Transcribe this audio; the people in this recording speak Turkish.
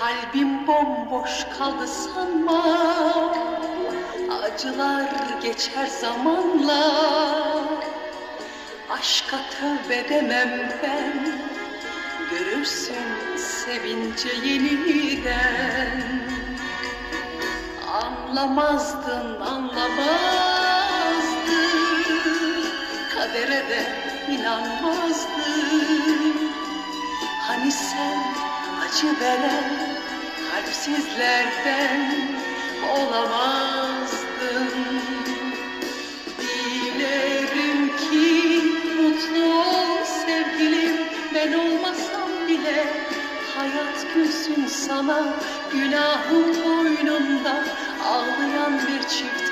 Kalbim bomboş kaldı sanma. Acılar geçer zamanla. Aşka tövbe demem ben. Görürsün sevince yeniden. Anlamazdın anlamazdın acı veren kalpsizlerden olamazdın. Dilerim ki mutlu ol sevgilim Ben olmasam bile hayat gülsün sana. Günahım boynunda ağlayan bir çift